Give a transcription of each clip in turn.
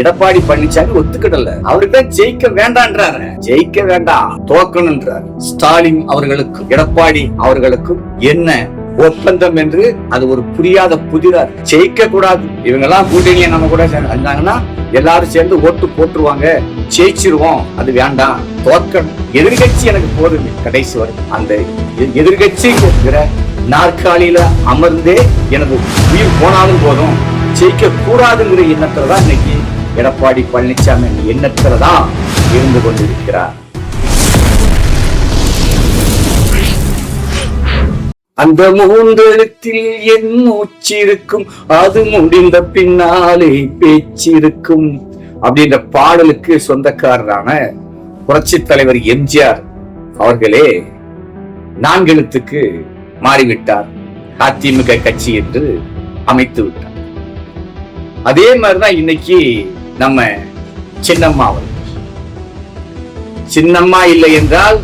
எடப்பாடி பழனிசாமி ஒத்துக்கிடல. அவருக்கு ஜெயிக்க வேண்டான்றாரு. ஜெயிக்க வேண்டாம் தோக்கணும்ன்றார் ஸ்டாலின் அவர்களுக்கும் எடப்பாடி அவர்களுக்கும் என்ன ஒப்பந்தம் என்று அது ஒரு புரியாத புதிரார் ஜெயிக்க கூடாது. இவங்க எல்லாம் கூட்டணியை நம்ம கூட இருந்தாங்கன்னா எல்லாரும் சேர்ந்து ஓட்டு போட்டுருவாங்க. ஜெயிச்சிருவோம். அது வேண்டாம். தோற்கணும் எதிர்கட்சி எனக்கு போதும். கடைசி வரை அந்த எதிர்கட்சி எதிர்க்கட்சி இருக்கிற நாற்காலியில அமர்ந்தே எனது உயிர் போனாலும் போதும். ஜெயிக்க கூடாதுங்கிற எண்ணத்துல தான் இன்னைக்கு எடப்பாடி பழனிசாமி அந்த எண்ணத்துல தான் இருந்து கொண்டிருக்கிறார். அந்த மூன்றெழுத்தில் என் மூச்சிருக்கும் அது முடிந்த பின்னாலே பேச்சிருக்கும் அப்படின்ற பாடலுக்கு சொந்தக்காரரான புரட்சி தலைவர் எம்ஜிஆர் அவர்களே நான்கெழுத்துக்கு மாறிவிட்டார். அதிமுக கட்சி என்று அமைத்து விட்டார். அதே மாதிரிதான் இன்னைக்கு நம்ம சின்னம்மா அவர்கள். சின்னம்மா இல்லை என்றால்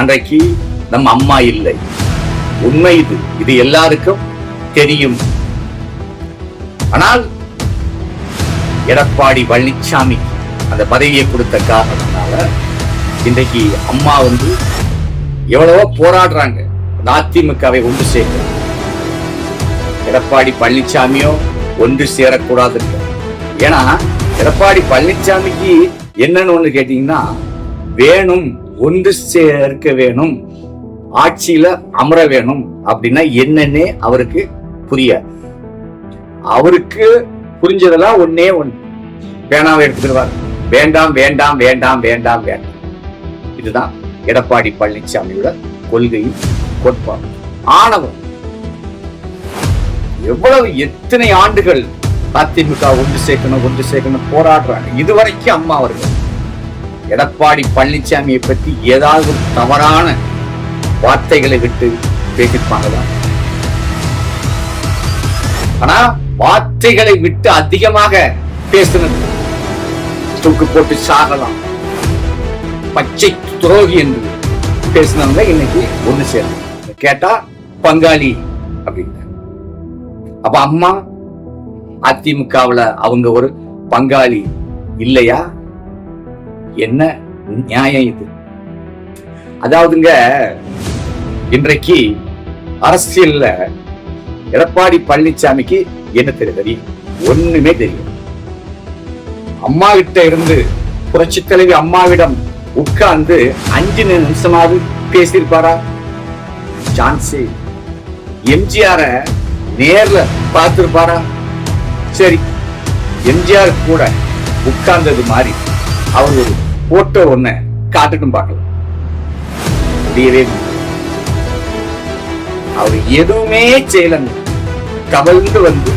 அன்றைக்கு நம்ம அம்மா இல்லை. உண்மை இது. இது எல்லாருக்கும் தெரியும். ஆனால் எடப்பாடி பழனிசாமி அந்த பதவியை கொடுத்த காரணத்தினால இன்றைக்கு அம்மா வந்து எவ்வளவோ போராடுறாங்க. அதிமுகவை ஒன்று சேர்க்க. எடப்பாடி பழனிசாமியோ ஒன்று சேரக்கூடாது. ஏன்னா எடப்பாடி பழனிசாமிக்கு என்னன்னு ஒண்ணு கேட்டீங்கன்னா வேணும் ஒன்று சேர்க்க வேணும் ஆட்சியில அமர வேணும் அப்படின்னா என்னன்னே அவருக்கு புரியாது அவருக்கு புரிஞ்சதெல்லாம் ஒன்னே ஒண்ணு. பேனாவை எடுத்துக்கிடுவார். வேண்டாம் வேண்டாம் வேண்டாம் வேண்டாம் வேண்டாம். இதுதான் எடப்பாடி பழனிசாமியோட கொள்கையும் கோட்பாடு. ஆணவம். எவ்வளவு எத்தனை ஆண்டுகள் அதிமுக ஒன்று சேர்க்கணும் ஒன்று சேர்க்கணும் போராடுறாங்க. இதுவரைக்கும் அம்மா அவர்கள் எடப்பாடி பழனிசாமியை பத்தி ஏதாவது ஒரு தவறான வார்த்தைகளை விட்டு பேசியிருப்பாங்களா? ஆனா வார்த்தைகளை விட்டு அதிகமாக பேசுனது தூக்கு போட்டு சாகலாம். பச்சை துரோகி என்று பேசினவங்க இன்னைக்கு ஒண்ணு சேரும் கேட்டா பங்காளி அப்படின்னு அப்ப அம்மா அதிமுகவுல அவங்க ஒரு பங்காளி இல்லையா? என்ன நியாயம் இது? அதாவதுங்க இன்றைக்கு அரசியல்ல எடப்பாடி பழனிசாமிக்கு என்ன தெரியும் தெரியும் ஒண்ணுமே தெரியும் அம்மா கிட்ட இருந்து புரட்சி தலைவி அம்மாவிடம் உட்கார்ந்து அஞ்சு நிமிஷமாவது பேசியிருப்பாரா? சான்ஸே எம்ஜிஆர நேர்ல பார்த்திருப்பாரா? சரி எம்ஜிஆர் கூட உட்கார்ந்தது மாதிரி அவர் ஒரு போட்டோ ஒண்ணு காட்டுட்டும் பார்க்கலாம். முடியவே அவர் எதுவுமே செய்யலங்க கவர்ந்து வந்து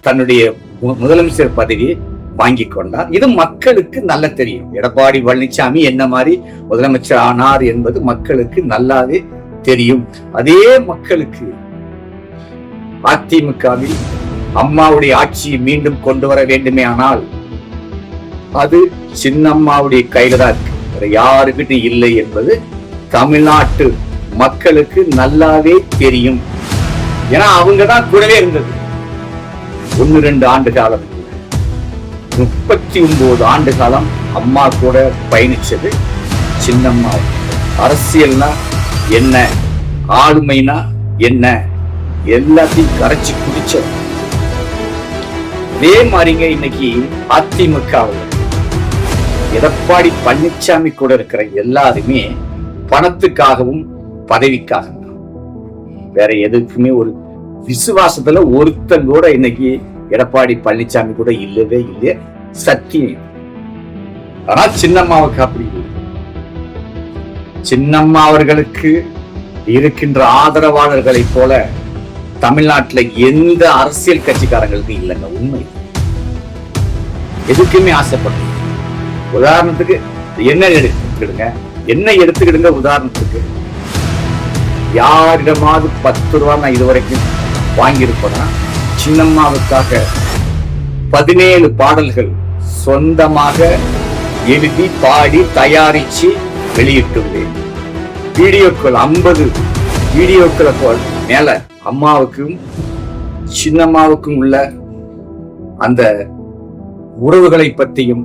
தன்னுடைய மு- முதலமைச்சர் பதவியை வாங்கி கொண்டார். இது மக்களுக்கு நல்ல தெரியும். எடப்பாடி பழனிசாமி என்ன மாதிரி முதலமைச்சர் ஆனார் என்பது மக்களுக்கு நல்லாவே தெரியும். அதே மக்களுக்கு அதிமுகவில் அம்மாவுடைய ஆட்சியை மீண்டும் கொண்டு வர வேண்டுமே ஆனால் அது சின்னம்மாவுடைய கையில தான் இருக்கு. வேற யாருக்கிட்ட இல்லை என்பது தமிழ்நாட்டு மக்களுக்கு நல்லாவே தெரியும். ஏன்னா அவங்க தான் கூடவே இருந்தது. ஒன்னு ரெண்டு ஆண்டு காலம். முப்பத்தி ஒன்பது ஆண்டு காலம் அம்மா கூட பயணிச்சது சின்னம்மா. அரசியல்னா என்ன? ஆளுமைனா என்ன? எல்லாத்தையும் கரைச்சி குடிச்சது அதே மாதிரிங்க இன்னைக்கு அதிமுகவில். எடப்பாடி பழனிசாமி கூட இருக்கிற எல்லாருமே பணத்துக்காகவும் பதவிக்காகவும். வேற எதுக்குமே ஒரு விசுவாசத்துல ஒருத்தன் கூட இன்னைக்கு எடப்பாடி பழனிசாமி கூட இல்லவே இல்லையே சத்தியம் ஆனா சின்னம்மாவுக்கு அப்படி சின்னம்மா அவர்களுக்கு இருக்கின்ற ஆதரவாளர்களை போல தமிழ்நாட்டுல எந்த அரசியல் கட்சிக்காரங்களுக்கு இல்லைங்க உண்மை. எதுக்குமே ஆசைப்படும் உதாரணத்துக்கு என்ன எடுத்துக்கிடுங்க? என்ன எடுத்துக்கிடுங்க உதாரணத்துக்கு? யாரிடமாவது பத்து ரூபா நான் இதுவரைக்கும் வாங்கியிருப்பேன்னா சின்னம்மாவுக்காக பதினேழு பாடல்கள் சொந்தமாக எழுதி பாடி தயாரிச்சு வெளியிட்டுள்ளேன். வீடியோக்கள் ஐம்பது வீடியோக்களை போல் மேல அம்மாவுக்கும் சின்னம்மாவுக்கும் உள்ள அந்த உறவுகளை பற்றியும்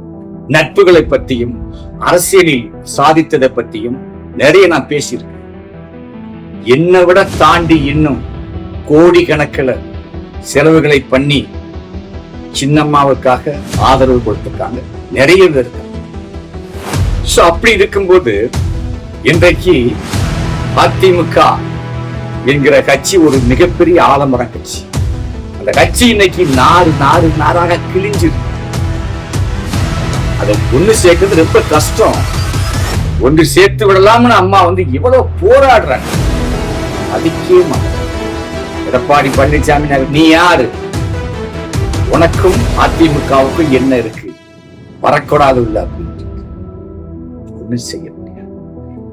நட்புகளை பற்றியும் அரசியலில் சாதித்ததை பற்றியும் நிறைய நான் பேசியிருக்கேன். என்னை விட தாண்டி இன்னும் கோடி கணக்கில் செலவுகளை பண்ணி சின்னம்மாவுக்காக ஆதரவு கொடுத்துருக்காங்க. நிறைய பேர் இருக்காங்க. அப்படி இருக்கும்போது இன்றைக்கு அதிமுக என்கிற கட்சி ஒரு மிகப்பெரிய ஆலமரம் கட்சி. அந்த கட்சி இன்னைக்கு நாறு நாறு நாராக கிழிஞ்சிருக்கு அதை ஒண்ணு சேர்க்கிறது ரொம்ப கஷ்டம். ஒன்று சேர்த்து விடலாம்னு அம்மா வந்து இவ்வளவு போராடுறாங்க. அதுக்கே எடப்பாடி பழனிசாமி நீ யாரு? உனக்கும் அதிமுகவுக்கும் என்ன இருக்கு? வரக்கூடாது இல்ல அப்படின்னு ஒண்ணு செய்ய முடியாது.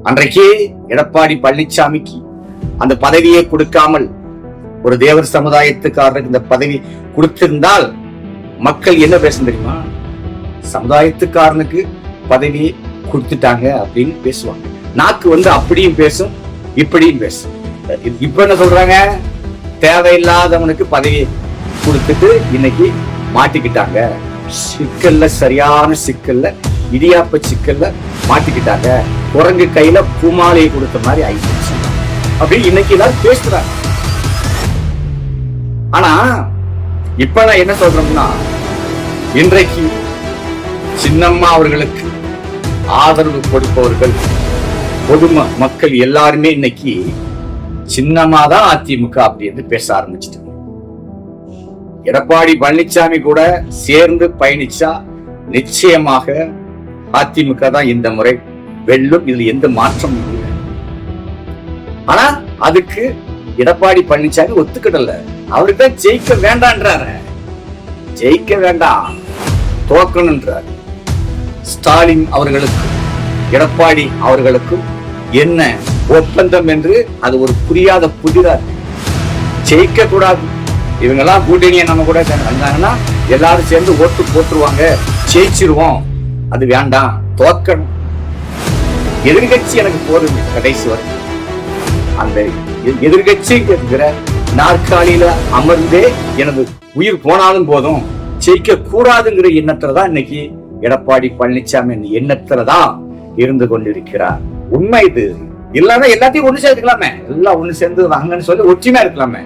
அன்றைக்கே எடப்பாடி பழனிசாமிக்கு அந்த பதவியை கொடுக்காமல் ஒரு தேவர் சமுதாயத்துக்காரருக்கு இந்த பதவி கொடுத்திருந்தால் மக்கள் என்ன பேச தெரியுமா? சமுதாயத்துக்காரனுக்கு பதவி கொடுத்துட்டாங்க அப்படின்னு பேசுவாங்க. நாக்கு வந்து அப்படியும் பேசும் இப்படியும் பேசும். இப்ப என்ன சொல்றாங்க? தேவையில்லாதவனுக்கு பதவி கொடுத்துட்டு இன்னைக்கு மாட்டிக்கிட்டாங்க. சிக்கல்ல சரியான சிக்கல்ல இடியாப்ப சிக்கல்ல மாட்டிக்கிட்டாங்க. குரங்கு கையில பூமாலையை கொடுத்த மாதிரி ஆயிடுச்சு. அப்படின்னு இன்னைக்கு எல்லாரும் பேசுறாங்க. ஆனா இப்ப நான் என்ன சொல்றோம்னா இன்றைக்கு சின்னம்மா அவர்களுக்கு ஆதரவு கொடுப்பவர்கள் பொதும மக்கள் எல்லாருமே இன்னைக்கு சின்னம்மா தான் அதிமுக அப்படின்னு பேச ஆரம்பிச்சிட்டாங்க. எடப்பாடி பழனிசாமி கூட சேர்ந்து பயணிச்சா நிச்சயமாக அதிமுக தான் இந்த முறை வெல்லும் இதுல எந்த மாற்றமும் இல்லை. ஆனா அதுக்கு எடப்பாடி பழனிசாமி ஒத்துக்கிடல. அவருக்கு தான் ஜெயிக்க வேண்டான்றாரு. ஜெயிக்க வேண்டாம். தோக்கணுன்றார் ஸ்டாலின் அவர்களுக்கும் எடப்பாடி அவர்களுக்கும் என்ன ஒப்பந்தம் என்று அது ஒரு புரியாத புதிரார் ஜெயிக்க கூடாது. இவங்கெல்லாம் கூட்டணியை நம்ம கூட வந்தாங்கன்னா எல்லாரும் சேர்ந்து ஓட்டு போட்டுருவாங்க. ஜெயிச்சிருவோம். அது வேண்டாம். தோக்கணும் எதிர்கட்சி எனக்கு போதும் கடைசி வரைக்கும் அந்த எதிர்கட்சி எதிர்க்கட்சிங்கிற நாற்காலியில அமர்ந்தே எனது உயிர் போனாலும் போதும் ஜெயிக்க கூடாதுங்கிற எண்ணத்துலதான் இன்னைக்கு எடப்பாடி பழனிசாமி எண்ணத்துலதான் இருந்து கொண்டிருக்கிறார். உண்மை இது. இல்லாத எல்லாத்தையும் ஒண்ணு சேர்த்துக்கலாமே. எல்லாம் ஒண்ணு சேர்ந்து வாங்கன்னு சொல்லி ஒற்றுமையா இருக்கலாமே.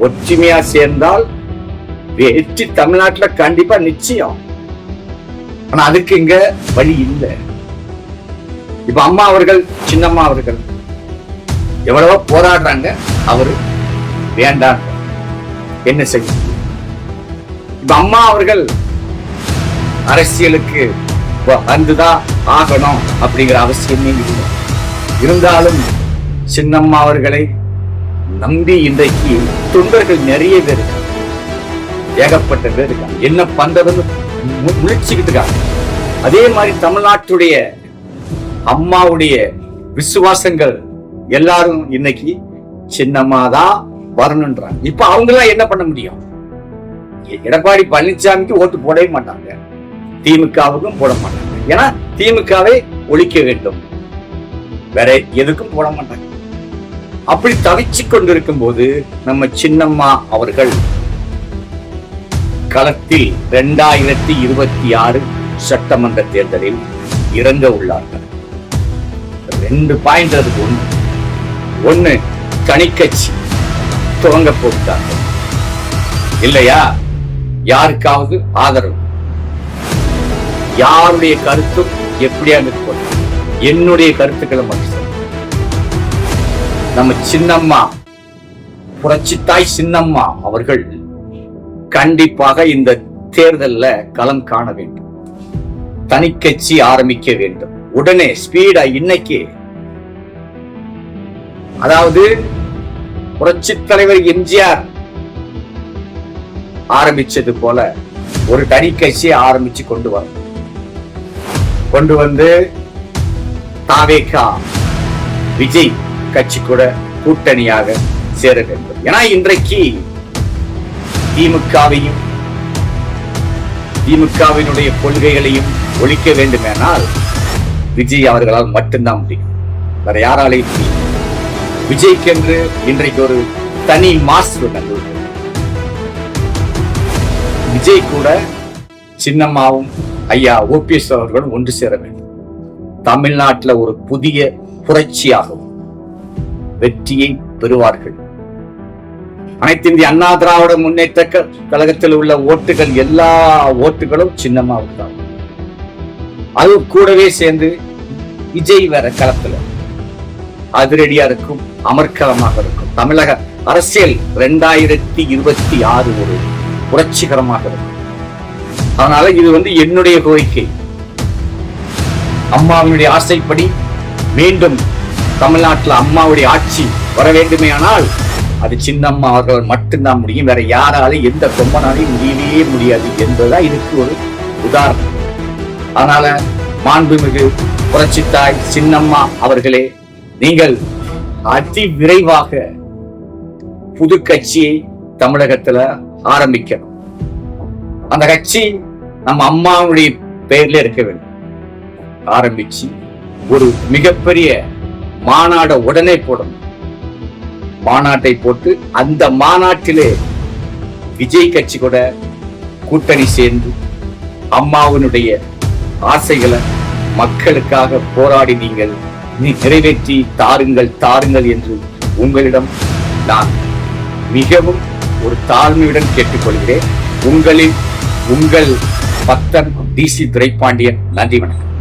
ஒற்றுமையா சேர்ந்தால் வெற்றி தமிழ்நாட்டுல கண்டிப்பா நிச்சயம். ஆனா அதுக்கு இங்க வழி இல்லை. இப்ப அம்மா அவர்கள் சின்னம்மா அவர்கள் எவ்வளவோ போராடுறாங்க. அவரு வேண்டாம். என்ன செய்ய? இப்ப அம்மா அவர்கள் அரசியலுக்கு வந்துதான் ஆகணும் அப்படிங்கிற அவசியமே இல்லை. இருந்தாலும் சின்னம்மா அவர்களை நம்பி இன்றைக்கு தொண்டர்கள் நிறைய பேர் இருக்காங்க. ஏகப்பட்ட பேர் இருக்காங்க. என்ன பண்றதுன்னு முழிச்சுக்கிட்டு இருக்காங்க. அதே மாதிரி தமிழ்நாட்டுடைய அம்மாவுடைய விசுவாசங்கள் எல்லாரும் இன்னைக்கு சின்னம்மா தான் வரணுன்றாங்க. இப்ப அவங்க எல்லாம் என்ன பண்ண முடியும்? எடப்பாடி பழனிசாமிக்கு ஓட்டு போடவே மாட்டாங்க. திமுகவுக்கும் போட மாட்டாங்க. ஏன்னா திமுகவை ஒழிக்க வேண்டும். வேற எதுக்கும் போட மாட்டாங்க. அப்படி தவிச்சு கொண்டிருக்கும் போது நம்ம சின்னம்மா அவர்கள் களத்தில் இரண்டாயிரத்தி இருபத்தி ஆறு சட்டமன்ற தேர்தலில் இறங்க உள்ளார்கள். ரெண்டு பாயிண்ட் அதுக்கு ஒன்று. ஒன்னு தனிக்கட்சி துவங்க போட்டாங்க இல்லையா? யாருக்காவது ஆதரவு. யாருடைய கருத்தும் எப்படியா இருக்கும் என்னுடைய கருத்துக்களை மட்டும் நம்ம சின்னம்மா புரட்சித்தாய் சின்னம்மா அவர்கள் கண்டிப்பாக இந்த தேர்தல்ல களம் காண வேண்டும். தனிக்கட்சி ஆரம்பிக்க வேண்டும். உடனே ஸ்பீடா இன்னைக்கு அதாவது புரட்சி தலைவர் எம்ஜிஆர் ஆரம்பிச்சது போல ஒரு தனி கட்சியை ஆரம்பிச்சு கொண்டு வரும் கொண்டு வந்து தாவேகா விஜய் கட்சி கூட கூட்டணியாக சேர வேண்டும். ஏன்னா இன்றைக்கு திமுகவையும் திமுகவினுடைய கொள்கைகளையும் ஒழிக்க வேண்டுமானால் விஜய் அவர்களால் மட்டும்தான் முடியும். வேற யாராலையும் முடியும். விஜய்க்கென்று இன்றைக்கு ஒரு தனி மாஸ்டர் கண்டு விஜய் கூட சின்னம்மாவும் ஐயா ஓபிஎஸ் அவர்களும் ஒன்று சேர வேண்டும். தமிழ்நாட்டில் ஒரு புதிய புரட்சியாகவும் வெற்றியை பெறுவார்கள். அனைத்து இந்திய அண்ணா திராவிட முன்னேற்ற கழகத்தில் உள்ள ஓட்டுகள் எல்லா ஓட்டுகளும் சின்னம்மாவுக்கு தான் அது கூடவே சேர்ந்து விஜய் வேற களத்துல. அதிரடியா இருக்கும் அமர்க்கலமாக இருக்கும். தமிழக அரசியல் ரெண்டாயிரத்தி இருபத்தி ஆறு ஒரு புரட்சிகரமாக இருக்கும். அதனால இது வந்து என்னுடைய கோரிக்கை. அம்மாவினுடைய ஆசைப்படி மீண்டும் தமிழ்நாட்டில் அம்மாவுடைய ஆட்சி வர வேண்டுமேயானால் அது சின்னம்மா அவர்கள் மட்டும்தான் முடியும். வேற யாராலும் எந்த கொம்பனாலையும் முடியவே முடியாது என்பதுதான் இதுக்கு ஒரு உதாரணம். அதனால மாண்புமிகு புரட்சித்தாய் சின்னம்மா அவர்களே நீங்கள் அதி விரைவாக புது கட்சியை தமிழகத்துல ஆரம்பிக்கணும். அந்த கட்சி நம்ம அம்மாவுடைய பெயர்ல இருக்க வேண்டும். ஆரம்பிச்சு ஒரு மிகப்பெரிய மாநாட உடனே போடணும். மாநாட்டை போட்டு அந்த மாநாட்டிலே விஜய் கட்சி கூட கூட்டணி சேர்ந்து அம்மாவினுடைய ஆசைகளை மக்களுக்காக போராடி நீங்கள் நிறைவேற்றி தாருங்கள் தாருங்கள் என்று உங்களிடம் நான் மிகவும் ஒரு தாழ்மையுடன் கேட்டுக்கொள்கிறேன். உங்களின் உங்கள் பக்தன் டிசி துரைப்பாண்டியன் நன்றி வணக்கம்.